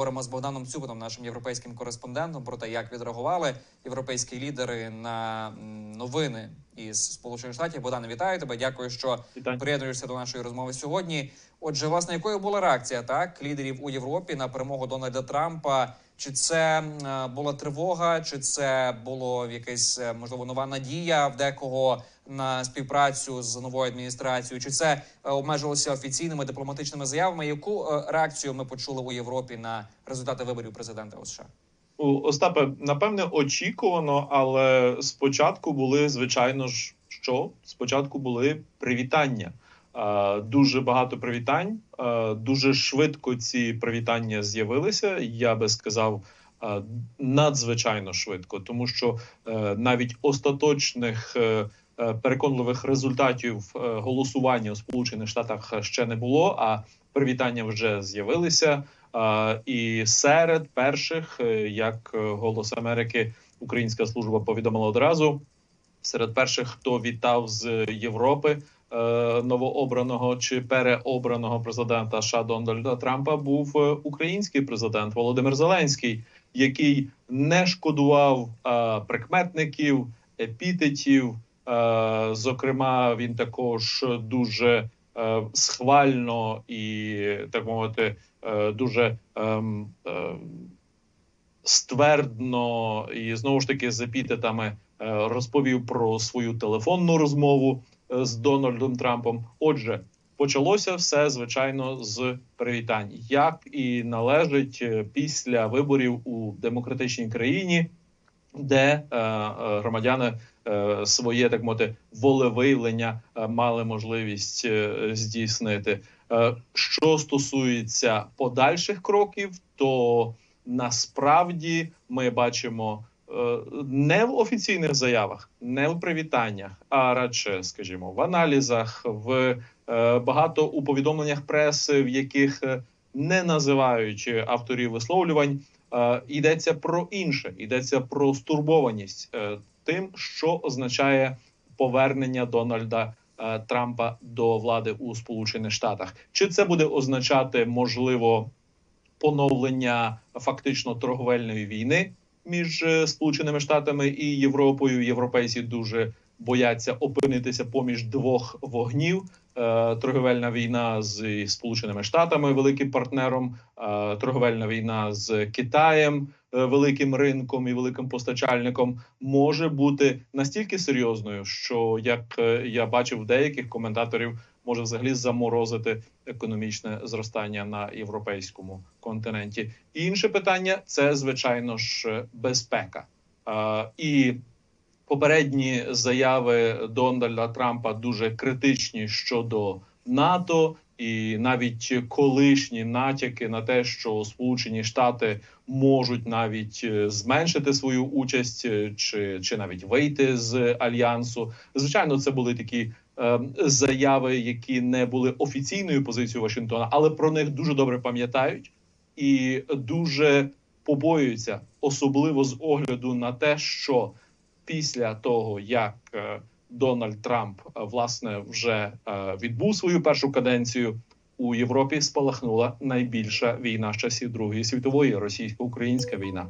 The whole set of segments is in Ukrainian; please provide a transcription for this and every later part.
говоримо з Богданом Цюбином, нашим європейським кореспондентом, про те, як відреагували європейські лідери на новини із Сполучених Штатів. Богдане, вітаю тебе. Дякую, що Вітаю. приєднуєшся до нашої розмови сьогодні. Отже, власне, якою була реакція так лідерів у Європі на перемогу Дональда Трампа? Чи це е, була тривога, чи це було якась е, можливо нова надія в декого на співпрацю з новою адміністрацією? Чи це е, обмежилося офіційними дипломатичними заявами? Яку реакцію ми почули у Європі на результати виборів президента США? У- Остапе, напевне, очікувано, але спочатку були, звичайно ж, що спочатку були привітання. Е, Дуже багато привітань. Е, Дуже швидко ці привітання з'явилися. Я би сказав, е, надзвичайно швидко, тому що навіть остаточних переконливих результатів голосування у Сполучених Штатах ще не було. А привітання вже з'явилися. І серед перших, як голос Америки, Українська служба повідомила одразу. Серед перших, хто вітав з Європи новообраного чи переобраного президента США Дональда Трампа, був е, український президент Володимир Зеленський, який не шкодував е, прикметників, епітетів. Е, Зокрема, він також дуже е, схвально і так мовити, е, дуже ем, е, ствердно і знову ж таки з епітетами е, розповів про свою телефонну розмову е, з Дональдом Трампом. Отже, почалося все звичайно з привітань, як і належить е, після виборів у демократичній країні, де е, е, громадяни е, своє так мовити волевиявлення е, мали можливість е, здійснити. Е, Що стосується подальших кроків, то насправді ми бачимо е, не в офіційних заявах, не в привітаннях, а радше, скажімо, в аналізах, в е, багато у повідомленнях преси, в яких е, не називаючи авторів висловлювань, е, йдеться про інше, йдеться про стурбованість е, тим, що означає повернення Дональда е, Трампа до влади у Сполучених Штатах. Чи це буде означати можливо поновлення фактично торговельної війни між е, Сполученими Штатами і Європою? Європейці дуже бояться опинитися поміж двох вогнів. Е, Торговельна війна з Сполученими Штатами, великим партнером, е, торговельна війна з Китаєм, великим ринком і великим постачальником може бути настільки серйозною, що як я бачив деяких коментаторів, може взагалі заморозити економічне зростання на європейському континенті. Інше питання це звичайно ж безпека. І попередні заяви Дональда Трампа дуже критичні щодо НАТО, і навіть колишні натяки на те, що Сполучені Штати можуть навіть е, зменшити свою участь е, чи, чи навіть вийти з альянсу. Звичайно, це були такі заяви, які не були офіційною позицією Вашингтона, але про них дуже добре пам'ятають і дуже побоюються, особливо з огляду на те, що після того як е, Дональд Трамп е, власне вже е, відбув свою першу каденцію. У Європі спалахнула найбільша війна з часів Другої світової російсько-українська війна.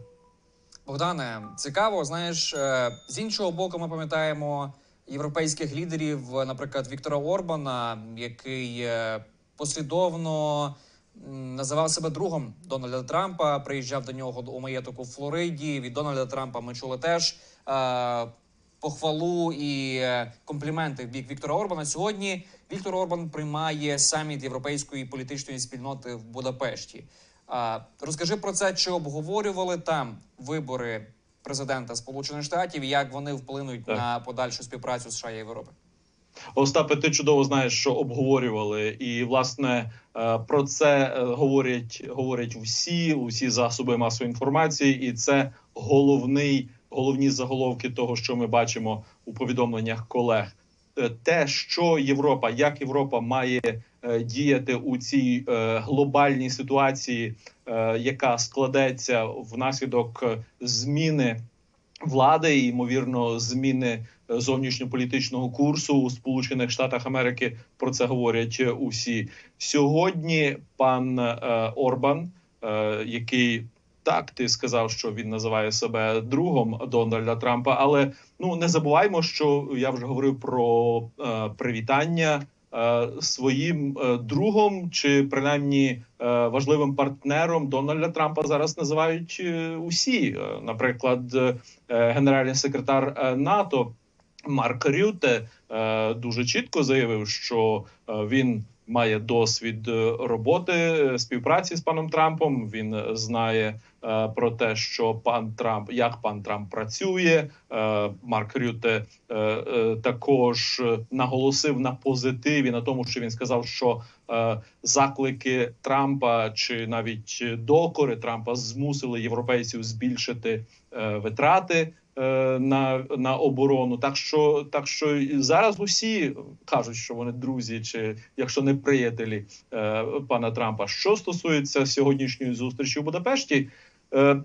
Богдане, цікаво, знаєш, з іншого боку, ми пам'ятаємо європейських лідерів, е, наприклад, Віктора Орбана, який е, послідовно називав себе другом Дональда Трампа, приїжджав до нього у маєток у Флориді. Від Дональда Трампа ми чули теж е, похвалу і компліменти в бік Віктора Орбана. Сьогодні Віктор Орбан приймає саміт європейської політичної спільноти в Будапешті. Розкажи про це, чи обговорювали там вибори президента Сполучених Штатів, як вони вплинуть Так. на подальшу співпрацю США і Європи? Остапе, ти чудово знаєш, що обговорювали, і власне е, про це е, говорять говорять всі, усі засоби масової інформації, і це головний головні заголовки того, що ми бачимо у повідомленнях колег. Е, Те, що Європа, як Європа має е, діяти у цій е, глобальній ситуації, яка складеться внаслідок зміни влади, і, ймовірно, зміни зовнішньополітичного курсу у Сполучених Штатах Америки. Про це говорять усі сьогодні. Пан Орбан який так ти сказав, що він називає себе другом Дональда Трампа, але ну не забуваймо, що я вже говорив про е, привітання е, своїм е, другом чи принаймні е, важливим партнером Дональда Трампа зараз називають е, усі. Е, Наприклад, е, генеральний секретар е, НАТО Марк Рюте е, дуже чітко заявив, що е, він має досвід е, роботи е, співпраці з паном Трампом. Він е, знає про те, що пан Трамп як пан Трамп працює. Марк Рюте також наголосив на позитиві на тому, що він сказав, що заклики Трампа чи навіть докори Трампа змусили європейців збільшити витрати на, на оборону. Так що, так що зараз усі кажуть, що вони друзі, чи якщо не приятелі е, пана Трампа. Що стосується сьогоднішньої зустрічі у Будапешті, е,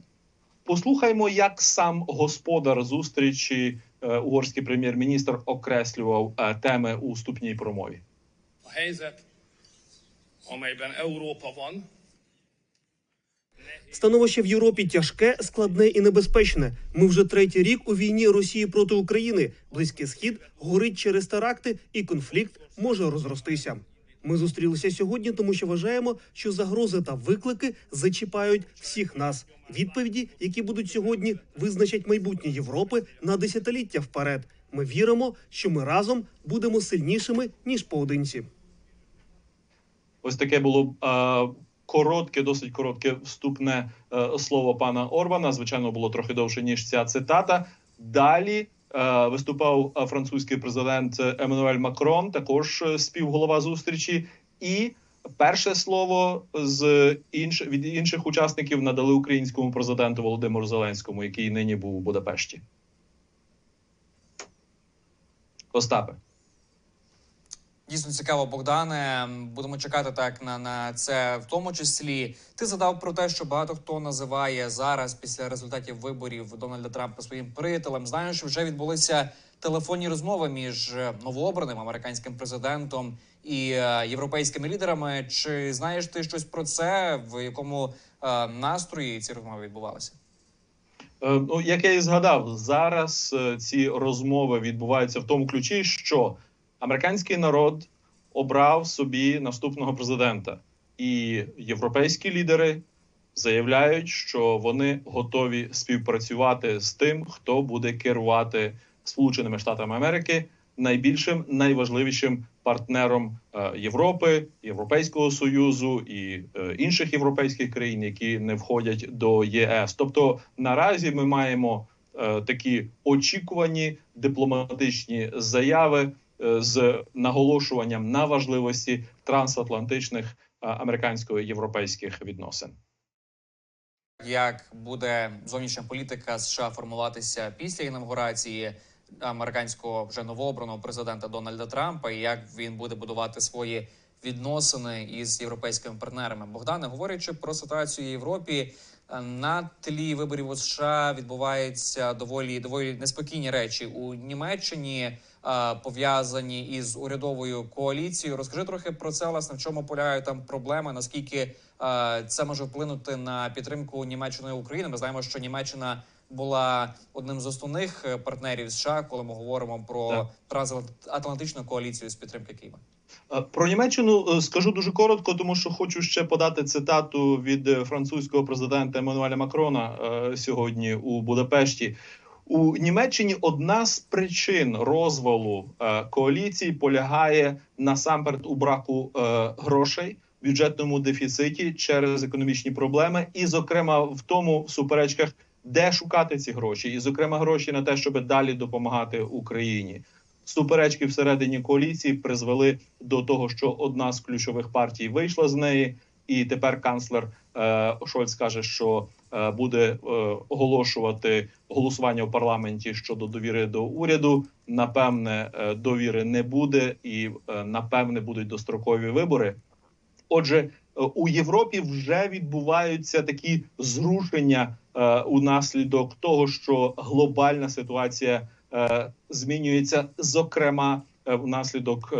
послухаймо, як сам господар зустрічі, е, угорський прем'єр-міністр, окреслював е, теми у вступній промові. Helyzet, amelyben Európa van, Становище в Європі тяжке, складне і небезпечне. Ми вже третій рік у війні Росії проти України. Близький схід горить через теракти, і конфлікт може розростися. Ми зустрілися сьогодні, тому що вважаємо, що загрози та виклики зачіпають всіх нас. Відповіді, які будуть сьогодні, визначать майбутнє Європи на десятиліття вперед. Ми віримо, що ми разом будемо сильнішими ніж поодинці. Ось таке було коротке, досить коротке вступне е, слово пана Орбана. Звичайно, було трохи довше ніж ця цитата. Далі е, виступав е, французький президент Еммануель Макрон, також співголова зустрічі. І перше слово з інш, від інших учасників надали українському президенту Володимиру Зеленському, який нині був у Будапешті. Остапе. Дійсно цікаво, Богдане. Будемо чекати так на, на це в тому числі. Ти задав про те, що багато хто називає зараз після результатів виборів Дональда Трампа своїм приятелем. Знаю, що вже відбулися телефонні розмови між е, новообраним американським президентом і е, європейськими лідерами. Чи знаєш ти щось про це? В якому е, настрої ці розмови відбувалися? Е, Ну, як я і згадав, зараз ці розмови відбуваються в тому ключі, що американський народ обрав собі наступного президента, і європейські лідери заявляють, що вони готові співпрацювати з тим, хто буде керувати Сполученими Штатами Америки найбільшим найважливішим партнером е, Європи, Європейського союзу і е, інших європейських країн, які не входять до ЄС. Тобто наразі ми маємо е, такі очікувані дипломатичні заяви з наголошуванням на важливості трансатлантичних е, американсько-європейських відносин. Як буде зовнішня політика США формуватися після інавгурації американського вже новообраного президента Дональда Трампа, і як він буде будувати свої відносини із європейськими партнерами? Богдане, говорячи про ситуацію в Європі, е, на тлі виборів у США відбуваються доволі доволі неспокійні речі у Німеччині. Е, Пов'язані із урядовою коаліцією. Розкажи трохи про це, власне, в чому полягають там проблеми, наскільки е, це може вплинути на підтримку Німеччини і України. Ми знаємо, що Німеччина була одним з основних е, партнерів США, коли ми говоримо про Так. трансатлантичну коаліцію з підтримки Києва. Про Німеччину скажу дуже коротко, тому що хочу ще подати цитату від французького президента Еммануеля Макрона сьогодні у Будапешті. У Німеччині одна з причин розвалу е, коаліції полягає насамперед у браку е, грошей, бюджетному дефіциті через економічні проблеми, і, зокрема, в тому в суперечках, де шукати ці гроші, і, зокрема, гроші на те, щоб далі допомагати Україні. Суперечки всередині коаліції призвели до того, що одна з ключових партій вийшла з неї, і тепер канцлер е, Шольц каже, що е, буде е, оголошувати голосування в парламенті щодо довіри до уряду. Напевне, довіри не буде, і напевне будуть дострокові вибори. Отже, у Європі вже відбуваються такі зрушення е, унаслідок того, що глобальна ситуація змінюється, зокрема внаслідок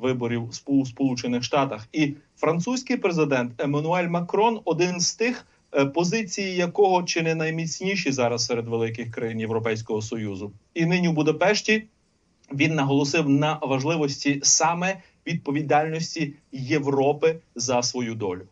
виборів у Сполучених Штатах. І французький президент Еммануель Макрон один з тих, е, позиції якого чи не найміцніші зараз серед великих країн Європейського союзу. І нині в Будапешті він наголосив на важливості саме відповідальності Європи за свою долю.